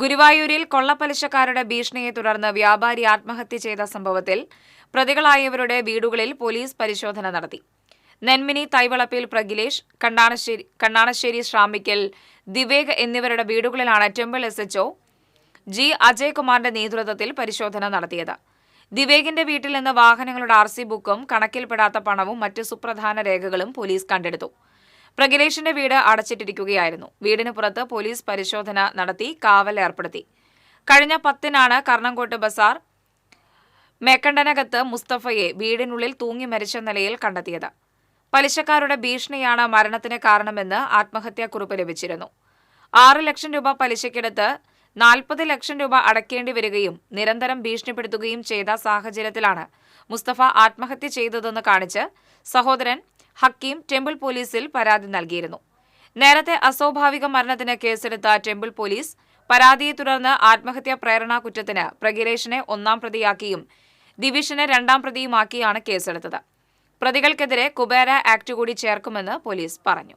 ഗുരുവായൂരിൽ കൊള്ളപ്പലിശക്കാരുടെ ഭീഷണിയെ തുടർന്ന് വ്യാപാരി ആത്മഹത്യ ചെയ്ത സംഭവത്തിൽ പ്രതികളായവരുടെ വീടുകളിൽ പോലീസ് പരിശോധന നടത്തി. നെന്മിനി തൈവളപ്പിൽ പ്രഗിലേഷ് കണ്ണാണശ്ശേരി ശ്രാമിക്കൽ ദിവേഗ് എന്നിവരുടെ വീടുകളിലാണ് temple S H O G അജയ്കുമാറിന്റെ നേതൃത്വത്തിൽ പരിശോധന നടത്തിയത്. ദിവേഗിന്റെ വീട്ടിൽ നിന്ന് വാഹനങ്ങളുടെ ആർ ബുക്കും കണക്കിൽപ്പെടാത്ത പണവും മറ്റ് സുപ്രധാന രേഖകളും പോലീസ് കണ്ടെടുത്തു. പ്രഗിലേഷിന്റെ വീട് അടച്ചിട്ടിരിക്കുകയായിരുന്നു. വീടിന് പുറത്ത് പോലീസ് പരിശോധന നടത്തി കാവൽ ഏർപ്പെടുത്തി. കഴിഞ്ഞ പത്തിനാണ് കർണംകോട്ട് ബസാർ മേക്കണ്ടനകത്ത് മുസ്തഫയെ വീടിനുള്ളിൽ തൂങ്ങി മരിച്ച നിലയിൽ കണ്ടെത്തിയത്. പലിശക്കാരുടെ ഭീഷണിയാണ് മരണത്തിന് കാരണമെന്ന് ആത്മഹത്യാക്കുറിപ്പ് ലഭിച്ചിരുന്നു. ആറ് ലക്ഷം രൂപ പലിശക്കെടുത്ത് നാൽപ്പത് ലക്ഷം രൂപ അടയ്ക്കേണ്ടി വരികയും നിരന്തരം ഭീഷണിപ്പെടുത്തുകയും ചെയ്ത സാഹചര്യത്തിലാണ് മുസ്തഫ ആത്മഹത്യ ചെയ്തതെന്ന് കാണിച്ച് സഹോദരൻ ഹക്കീം ടെമ്പിൾ പോലീസിൽ പരാതി നൽകിയിരുന്നു. നേരത്തെ അസ്വാഭാവിക മരണത്തിന് കേസെടുത്ത ടെമ്പിൾ പോലീസ് പരാതിയെ തുടർന്ന് ആത്മഹത്യാ പ്രേരണാ കുറ്റത്തിന് പ്രഗിലേഷിനെ ഒന്നാം പ്രതിയാക്കിയും ദിവിഷനെ രണ്ടാം പ്രതിയുമാക്കിയാണ് കേസെടുത്തത്. പ്രതികൾക്കെതിരെ കുബേര ആക്ട് കൂടി ചേർക്കുമെന്ന് പോലീസ് പറഞ്ഞു.